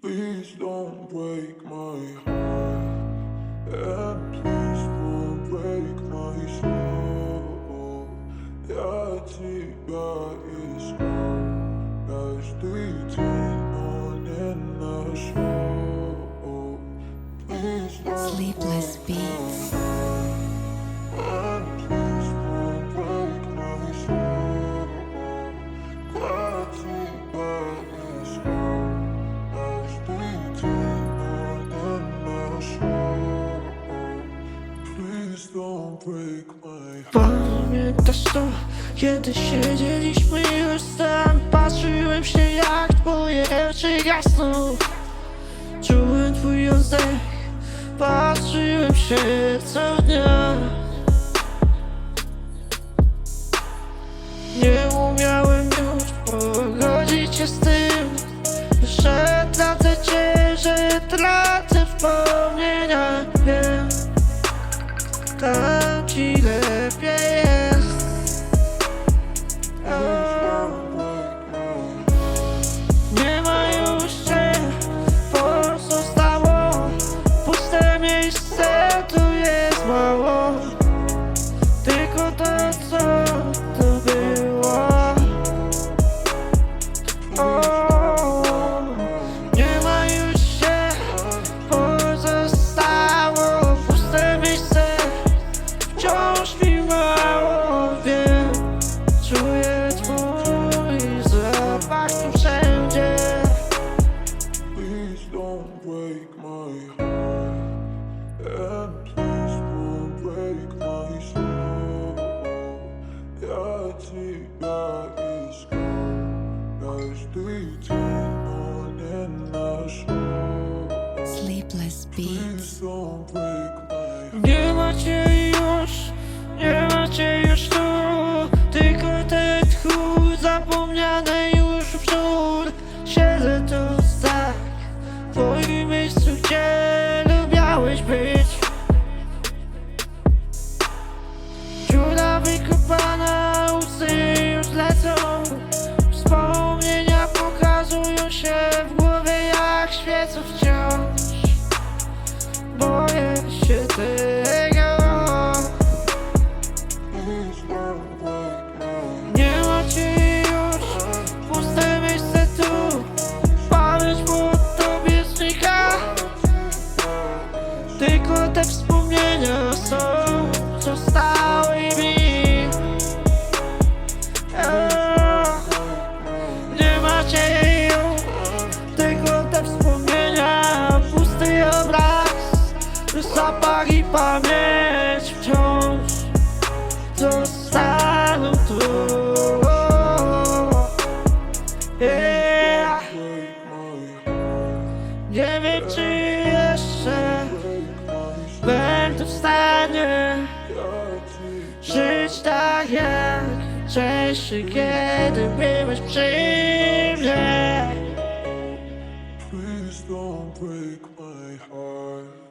Please don't break my heart. And please don't break my soul. Я тебя искал. Каждый день, но не нашел. Please don't Sleepless Beats. Pamiętasz to, kiedy siedzieliśmy już tam Patrzyłem się jak twoje oczy gasną. Czułem twój oddech. Patrzyłem się co dnia. Nie umiałem już pogodzić się z tym Nie ma już się, pozostało. Puste Wciąż mi mało wiem Czuję twój zapach wszędzie. Please don't break my heart. And please don't break my soul. Ja Знаєш, ти тіло не нашла Sleepless beats Дівочі, юж? Tylko te wspomnienia są Zostały mi Nie macie już Tylko te wspomnienia Pusty obraz Zapach i pamięć wciąż Zostaną tu yeah. Nie wiem czy Jak wcześniej Kiedy byłeś przy Please don't break my heart.